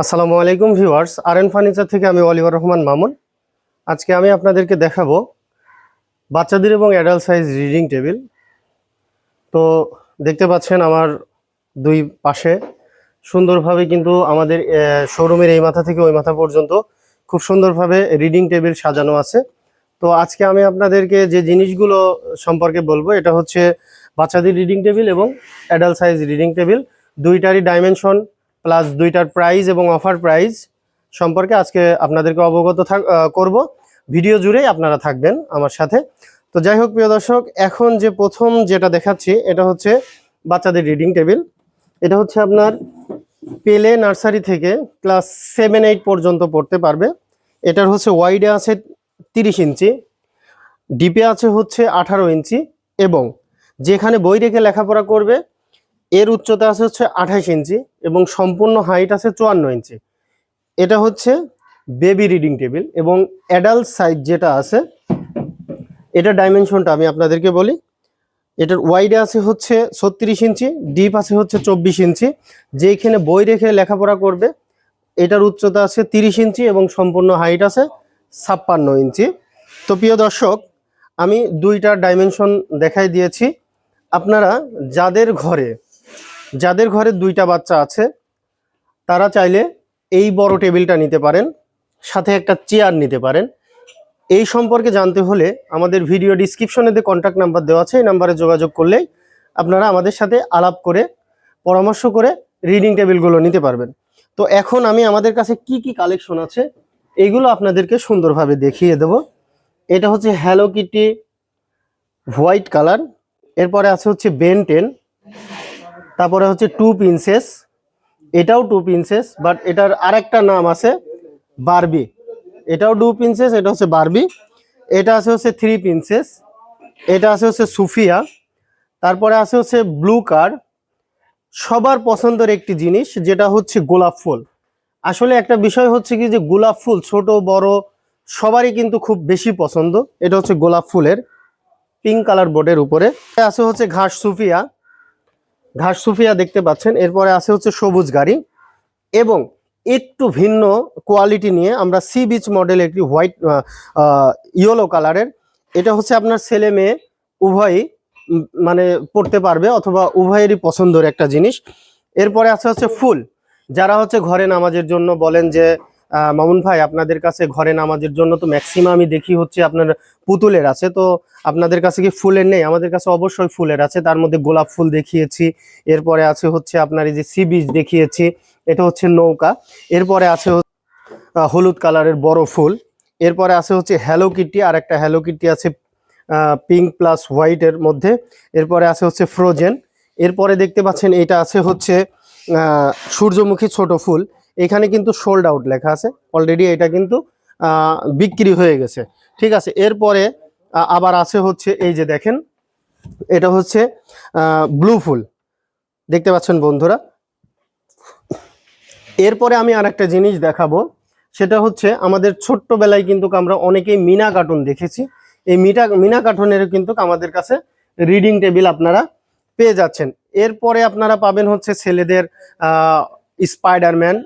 আসসালামু আলাইকুম ভিউয়ার্স আর N furniture থেকে আমি অলিভার রহমান মামুন। আজকে আমি আপনাদেরকে দেখাবো বাচ্চাদের এবং অ্যাডাল্ট সাইজ রিডিং টেবিল তো দেখতে পাচ্ছেন আমার দুই পাশে সুন্দরভাবে কিন্তু আমাদের শোরুমের এই মাথা থেকে ওই মাথা পর্যন্ত খুব সুন্দরভাবে রিডিং টেবিল সাজানো আছে। তো আজকে আমি আপনাদেরকে যে জিনিসগুলো সম্পর্কে বলব, এটা হচ্ছে বাচ্চাদের রিডিং টেবিল এবং অ্যাডাল্ট সাইজ রিডিং টেবিল দুইটারই ডাইমেনশন প্লাস দুইটার প্রাইস এবং অফার প্রাইস সম্পর্কে আজকে আপনাদেরকে অবগত করব। ভিডিও জুড়েই আপনারা থাকবেন আমার সাথে। তো যাই হোক, প্রিয় দর্শক, এখন যে প্রথম যেটা দেখাচ্ছি, এটা হচ্ছে বাচ্চাদের রিডিং টেবিল। এটা হচ্ছে আপনার পেলে নার্সারি থেকে ক্লাস সেভেন, এইট পর্যন্ত পড়তে পারবে। এটার হচ্ছে ওয়াইডে আছে তিরিশ ইঞ্চি ডিপে আছে হচ্ছে আঠারো ইঞ্চি এবং যেখানে বই রেখে লেখাপড়া করবে এর উচ্চতা আছে হচ্ছে আঠাশ ইঞ্চি এবং সম্পূর্ণ হাইট আছে চুয়ান্ন ইঞ্চি। এটা হচ্ছে বেবি রিডিং টেবিল এবং অ্যাডাল্ট সাইজ যেটা আছে, এটা ডাইমেনশনটা আমি আপনাদেরকে বলি। এটার ওয়াইডে আছে হচ্ছে ছত্রিশ ইঞ্চি ডিপ আছে হচ্ছে চব্বিশ ইঞ্চি। যেখানে বই রেখে লেখাপড়া করবে, এটার উচ্চতা আছে তিরিশ ইঞ্চি এবং সম্পূর্ণ হাইট আছে ছাপ্পান্ন ইঞ্চি। তো প্রিয় দর্শক, আমি দুইটার ডাইমেনশন দেখাই দিয়েছি। আপনারা যাদের ঘরে যাদের ঘরে দুইটা বাচ্চা আছে, তারা চাইলে এই বড় টেবিলটা নিতে পারেন, সাথে একটা চেয়ার নিতে পারেন। এই সম্পর্কে জানতে হলে আমাদের ভিডিও ডিসক্রিপশনে যে কন্ট্যাক্ট নাম্বার দেওয়া আছে, এই নাম্বারে যোগাযোগ করলেই আপনারা আমাদের সাথে আলাপ করে, পরামর্শ করে রিডিং টেবিলগুলো নিতে পারবেন। তো এখন আমি আমাদের কাছে কি কি কালেকশন আছে এইগুলো আপনাদেরকে সুন্দরভাবে দেখিয়ে দেব। এটা হচ্ছে হ্যালো কিটি হোয়াইট কালার এরপরে আছে হচ্ছে বেন টেন তারপরে হচ্ছে টু প্রিন্সেস এটাও টু প্রিন্সেস বাট এটার আরেকটা নাম আছে বারবি এটাও টু প্রিন্সেস এটা হচ্ছে বারবি এটা আছে হচ্ছে থ্রি প্রিন্সেস এটা আছে হচ্ছে সুফিয়া, তারপরে আছে হচ্ছে ব্লু কার সবার পছন্দের একটি জিনিস, যেটা হচ্ছে গোলাপ ফুল। আসলে একটা বিষয় হচ্ছে কি যে গোলাপ ফুল ছোট, বড়, সবারই কিন্তু খুব বেশি পছন্দ। এটা হচ্ছে গোলাপ ফুলের পিঙ্ক কালার বোর্ডের উপরে। আছে হচ্ছে ঘাস সুফিয়া। ঘাস সুফিয়া দেখতে পাচ্ছেন। এরপরে আছে হচ্ছে সবুজ গাড়ি এবং একটু ভিন্ন কোয়ালিটি নিয়ে আমরা সি বিচ মডেল একটি হোয়াইট ইয়েলো কালারের এটা হচ্ছে আপনার ছেলে মেয়ে, উভয়ই মানে পড়তে পারবে অথবা উভয়েরই পছন্দের একটা জিনিস। এরপরে আছে হচ্ছে ফুল। যারা হচ্ছে ঘরে নামাজের জন্য বলেন যে মামুন ভাই, আপনাদের কাছে ঘরে নামাজের জন্য তো ম্যাক্সিমাম আমি দেখি হচ্ছে আপনার পুতুলের আছে, তো আপনাদের কাছে কি ফুলের নেই? আমাদের কাছে অবশ্যই ফুলের আছে, তার মধ্যে গোলাপ ফুল দেখিয়েছি, এরপরে আছে হচ্ছে আপনার এই যে সি বিচ দেখিয়েছি, এটা হচ্ছে নৌকা, এরপরে আছে হলুদ কালারের বড় ফুল, এরপরে আছে হচ্ছে হ্যালো কিটি আর একটা হ্যালো কিটি আছে পিঙ্ক প্লাস হোয়াইটের মধ্যে, এরপরে আছে হচ্ছে ফ্রোজেন এরপরে দেখতে পাচ্ছেন এটা আছে হচ্ছে সূর্যমুখী ছোট ফুল এখানে কিন্তু সোল্ড আউট লেখা আছে। অলরেডি এটা কিন্তু বিক্রি হয়ে গেছে। ঠিক আছে, এরপরে আবার আছে হচ্ছে এই যে দেখেন, এটা হচ্ছে ব্লু ফুল। দেখতে পাচ্ছেন বন্ধুরা? এরপরে আমি আর একটা জিনিস দেখাবো, সেটা হচ্ছে আমাদের ছোট্টবেলায় কিন্তু আমরা অনেকেই মিনা কার্টুন দেখেছি। এই মিটা, মিনা কার্টুনের কিন্তু আমাদের কাছে রিডিং টেবিল আপনারা পেয়ে যাচ্ছেন। এরপরে আপনারা পাবেন হচ্ছে ছেলেদের স্পাইডারম্যান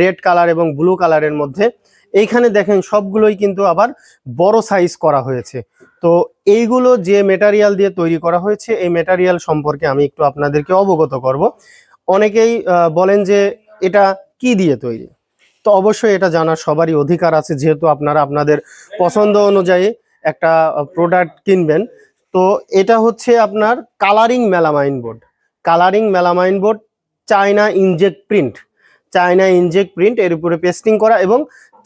রেড কালার এবং ব্লু কালারের মধ্যে। এইখানে দেখেন সবগুলোই কিন্তু আবার বড় সাইজ করা হয়েছে। তো এইগুলো যে মেটারিয়াল দিয়ে তৈরি করা হয়েছে, এই মেটারিয়াল সম্পর্কে আমি একটু আপনাদেরকে অবগত করব। অনেকেই বলেন যে এটা কি দিয়ে তৈরি? তো অবশ্যই এটা জানার সবারই অধিকার আছে, যেহেতু আপনারা আপনাদের পছন্দ অনুযায়ী একটা প্রোডাক্ট কিনবেন। তো এটা হচ্ছে আপনার colouring melamine board colouring melamine board China inject print. China inject print, এর উপরে পেস্টিং করা এবং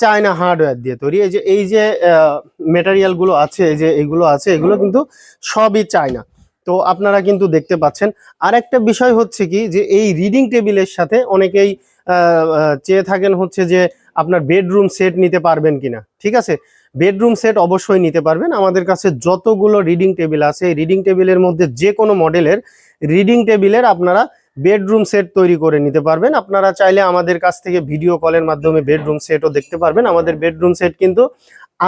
চায়না হার্ডওয়্যার দিয়ে তৈরি। এই যে এই যে মেটারিয়ালগুলো আছে, এই যে, এগুলো আছে, এগুলো কিন্তু সবই চায়না। তো আপনারা কিন্তু দেখতে পাচ্ছেন। আর একটা বিষয় হচ্ছে কি, যে এই রিডিং টেবিলের সাথে অনেকেই চেয়ে থাকেন হচ্ছে যে আপনার বেডরুম সেট নিতে পারবেন কিনা। ঠিক আছে? বেডরুম সেট অবশ্যই নিতে পারবেন। আমাদের কাছে যতগুলো রিডিং টেবিল আছে, এই রিডিং টেবিলের মধ্যে যে কোনো মডেলের রিডিং টেবিলের আপনারা বেডরুম সেট তৈরি করে নিতে পারবেন। আপনারা চাইলে আমাদের কাছ থেকে ভিডিও কলের মাধ্যমে বেডরুম সেটও দেখতে পারবেন। আমাদের বেডরুম সেট কিন্তু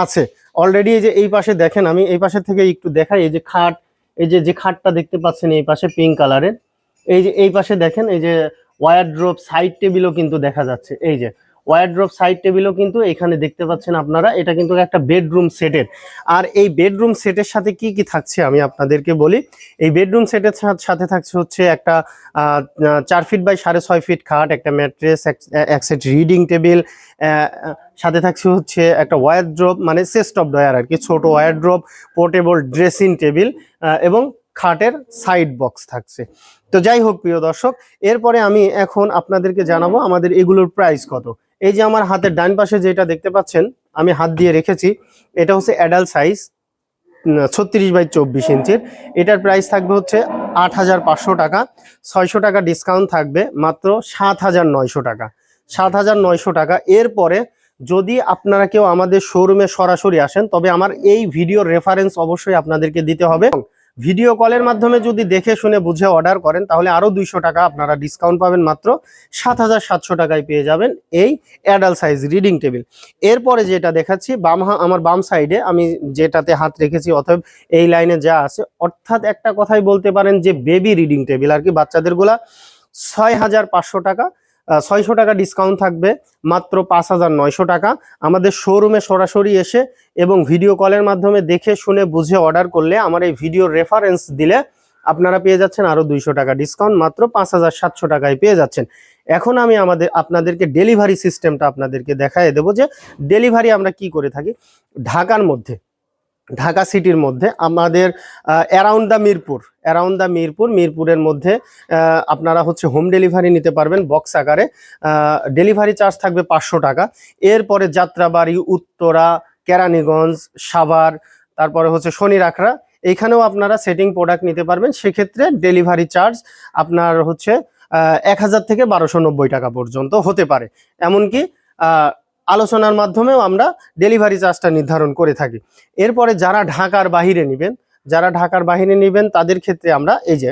আছে। অলরেডি এই যে এই পাশে দেখেন, আমি এই পাশে থেকে একটু দেখাই, এই যে খাট, এই যে যে খাটটা দেখতে পাচ্ছেন এই পাশে পিঙ্ক কালারের এই যে, এই পাশে দেখেন, এই যে ওয়ারড্রোপ সাইড টেবিলও কিন্তু দেখা যাচ্ছে। এই যে ওয়ারড্রোপ সাইড টেবিলও কিন্তু এখানে দেখতে পাচ্ছেন আপনারা, এটা কিন্তু একটা বেডরুম সেটের আর এই বেডরুম সেটের সাথে কি কি থাকছে আমি আপনাদেরকে বলি। এই বেডরুম সেটের সাথে থাকছে হচ্ছে একটা চার ফিট বাই সাড়ে ছয় ফিট খাট, একটা ম্যাট্রেস এক সেট রিডিং টেবিল সাথে থাকছে হচ্ছে একটা ওয়ারড্রপ মানে সেস্ট অফ ডয়ার আর কি, ছোট ওয়ারড্রপ পোর্টেবল ড্রেসিং টেবিল এবং খাটের সাইড বক্স থাকছে। তো যাই হোক প্রিয় দর্শক, এরপরে আমি এখন আপনাদেরকে জানাব আমাদের এগুলোর প্রাইস কত। এই যে আমার হাতের ডান পাশে যেটা দেখতে পাচ্ছেন, আমি হাত দিয়ে রেখেছি, এটা হচ্ছে অ্যাডাল্ট সাইজ ছত্রিশ বাই চব্বিশ ইঞ্চির। এটার প্রাইস থাকবে হচ্ছে আট হাজার পাঁচশো টাকা, ছয়শো টাকা ডিসকাউন্ট থাকবে মাত্র সাত হাজার নয়শো টাকা। সাত হাজার নয়শো টাকা। এরপরে যদি আপনারা কেউ আমাদের শোরুমে সরাসরি আসেন, তবে আমার এই ভিডিওর রেফারেন্স অবশ্যই আপনাদেরকে দিতে হবে। ভিডিও কলের মাধ্যমে যদি দেখে শুনে বুঝে অর্ডার করেন, তাহলে আরও দুইশো টাকা আপনারা ডিসকাউন্ট পাবেন মাত্র সাত হাজার সাতশো টাকায় পেয়ে যাবেন এই অ্যাডাল্ট সাইজ রিডিং টেবিল এরপরে যেটা দেখাচ্ছি, বাম আমার বাম সাইডে আমি যেটাতে হাত রেখেছি, অতএব এই লাইনে যা আছে, অর্থাৎ একটা কথাই বলতে পারেন যে বেবি রিডিং টেবিল আর কি বাচ্চাদেরগুলা ছয় হাজার পাঁচশো টাকা। ছয়শো টাকা ডিসকাউন্ট থাকবে, মাত্র পাঁচ হাজার নয়শো টাকা। আমাদের শোরুমে সরাসরি এসে এবং ভিডিও কলের মাধ্যমে দেখে, শুনে, বুঝে অর্ডার করলে আমার এই ভিডিওর রেফারেন্স দিলে আপনারা পেয়ে যাচ্ছেন আরও দুইশো টাকা ডিসকাউন্ট মাত্র পাঁচ হাজার সাতশো টাকায় পেয়ে যাচ্ছেন। এখন আমি আমাদের, আপনাদেরকে ডেলিভারি সিস্টেমটা আপনাদেরকে দেখায় দেবো যে ডেলিভারি আমরা কি করে থাকি? ঢাকার মধ্যে ঢাকা সিটির মধ্যে, আমাদের around the Mirpur around the Mirpur, মিরপুরের মধ্যে আপনারা হচ্ছে হোম ডেলিভারি নিতে পারবেন বক্স আকারে। ডেলিভারি চার্জ থাকবে পাঁচশো টাকা। এরপরে যাত্রাবাড়ি, উত্তরা, কেরানীগঞ্জ, সাভার, তারপরে হচ্ছে শনি রাখরা এইখানেও আপনারা সেটিং প্রোডাক্ট নিতে পারবেন। সেক্ষেত্রে ডেলিভারি চার্জ আপনার হচ্ছে এক হাজার থেকে বারোশো টাকা পর্যন্ত হতে পারে। এমনকি আলোচনার মাধ্যমেও আমরা ডেলিভারি চার্জটা নির্ধারণ করে থাকি। এরপরে যারা ঢাকার বাহিরে নেবেন, যারা ঢাকার বাহিরে নেবেন, তাদের ক্ষেত্রে আমরা এই যে,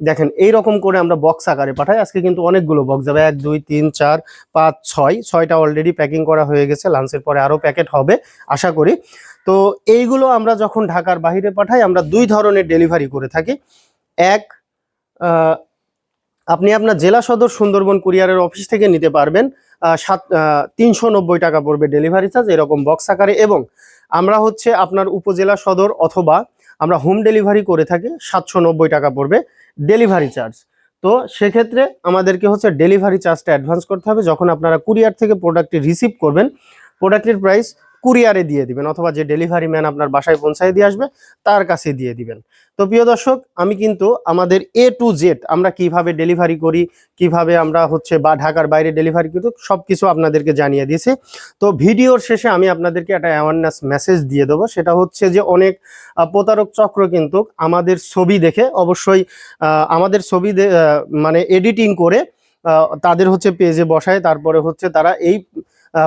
দেখেন এই রকম করে আমরা বক্স আকারে পাঠাই। আজকে কিন্তু অনেকগুলো বক্স যাবে। এক, দুই, তিন, চার, পাঁচ, ছয়, ছয়টা অলরেডি প্যাকিং করা হয়ে গেছে। লাঞ্চের পরে আরও প্যাকেট হবে, আশা করি। তো এইগুলো আমরা যখন ঢাকার বাহিরে পাঠাই, আমরা দুই ধরনের ডেলিভারি করে থাকি। এক আপনি আপনার জেলা সদর সুন্দরবন কুরিয়ারের অফিস থেকে নিতে পারবেন সাত তিনশো নব্বই টাকা পড়বে ডেলিভারি চার্জ, এরকম বক্স আকারে। এবং আমরা হচ্ছে আপনার উপজেলা সদর অথবা আমরা হোম ডেলিভারি করে থাকি, সাতশো নব্বই টাকা পড়বে ডেলিভারি চার্জ। তো সেক্ষেত্রে আমাদেরকে হচ্ছে ডেলিভারি চার্জটা অ্যাডভান্স করতে হবে। যখন আপনারা কুরিয়ার থেকে প্রোডাক্টটি রিসিভ করবেন, প্রোডাক্টের প্রাইস কুরিয়ারে দিয়ে দিবেন অথবা যে ডেলিভারি ম্যান আপনার বাসায় পৌঁছায় দিয়ে আসবে, তার কাছে দিয়ে দিবেন। তো প্রিয় দর্শক, আমি কিন্তু আমাদের এ টু জেড আমরা কীভাবে ডেলিভারি করি, কীভাবে আমরা হচ্ছে বা ঢাকার বাইরে ডেলিভারি করি সব কিছু আপনাদেরকে জানিয়ে দিয়েছি। তো ভিডিওর শেষে আমি আপনাদেরকে একটা অ্যাওয়ারনেস মেসেজ দিয়ে দেবো, সেটা হচ্ছে যে অনেক প্রতারক চক্র কিন্তু আমাদের ছবি দেখে অবশ্যই আমাদের ছবি মানে এডিটিং করে তাদের হচ্ছে পেজে বসায়, তারপরে হচ্ছে তারা এই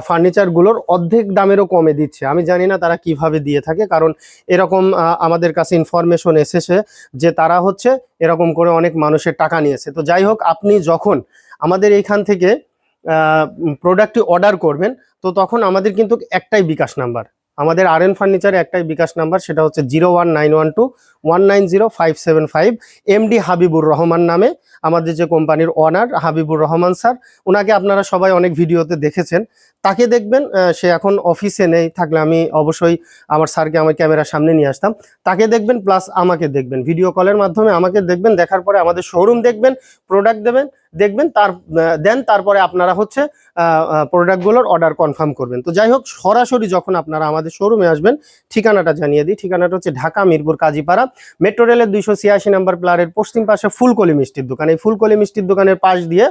ফার্নিচারগুলোর অর্ধেক দামেরও কমে দিচ্ছে। আমি জানি না তারা কীভাবে দিয়ে থাকে, কারণ এরকম আমাদের কাছে ইনফরমেশন এসেছে যে তারা হচ্ছে এরকম করে অনেক মানুষের টাকা নিয়েছে। তো যাই হোক, আপনি যখন আমাদের এইখান থেকে প্রোডাক্টটি অর্ডার করবেন, তো তখন আমাদের কিন্তু একটাই বিকাশ নাম্বার আমাদের আর এন ফার্নিচারে একটাই বিকাশ নাম্বার, সেটা হচ্ছে zero one nine one two one nine zero five seven five MD Habibur Rahman নামে আমাদের যে কোম্পানির ওনার হাবিবুর রহমান স্যার ওনাকে আপনারা সবাই অনেক ভিডিওতে দেখেছেন। তাকে দেখবেন সে এখন অফিসে নেই, থাকলে আমি অবশ্যই আমার স্যারকে আমার ক্যামেরার সামনে নিয়ে আসতাম। তাকে দেখবেন প্লাস আমাকে দেখবেন। ভিডিও কলের মাধ্যমে আমাকে দেখবেন, দেখার পরে আমাদের শোরুম দেখবেন প্রোডাক্ট দেবেন দেখবেন, তার দেন তারপরে আপনারা হচ্ছে প্রোডাক্টগুলোর অর্ডার কনফার্ম করবেন। তো যাই হোক, সরাসরি যখন আপনারা আমাদের শোরুমে আসবেন, ঠিকানাটা জানিয়ে দিই। ঠিকানাটা হচ্ছে ঢাকা মিরপুর কাজীপাড়া। মেট্রো রেলের দুইশো ছিয়াশি নাম্বার প্লারের পশ্চিম পাশে ফুলকলি মিষ্টির দোকান। এই ফুলকলি মিষ্টির দোকানের পাশ দিয়ে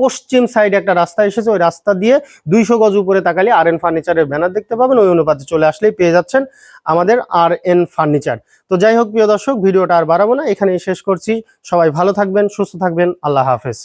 পশ্চিম সাইডে একটা রাস্তা এসেছে, ওই রাস্তা দিয়ে দুইশো গজ উপরে তাকালে আর এন ফার্নিচারের ব্যানার দেখতে পাবেন, ওই অনুপাতে চলে আসলেই পেয়ে যাচ্ছেন আমাদের আর এন ফার্নিচার। তো যাই হোক প্রিয় দর্শক, ভিডিওটা আর বাড়াবো না, এখানেই শেষ করছি। সবাই ভালো থাকবেন, সুস্থ থাকবেন, আল্লাহ হাফেজ।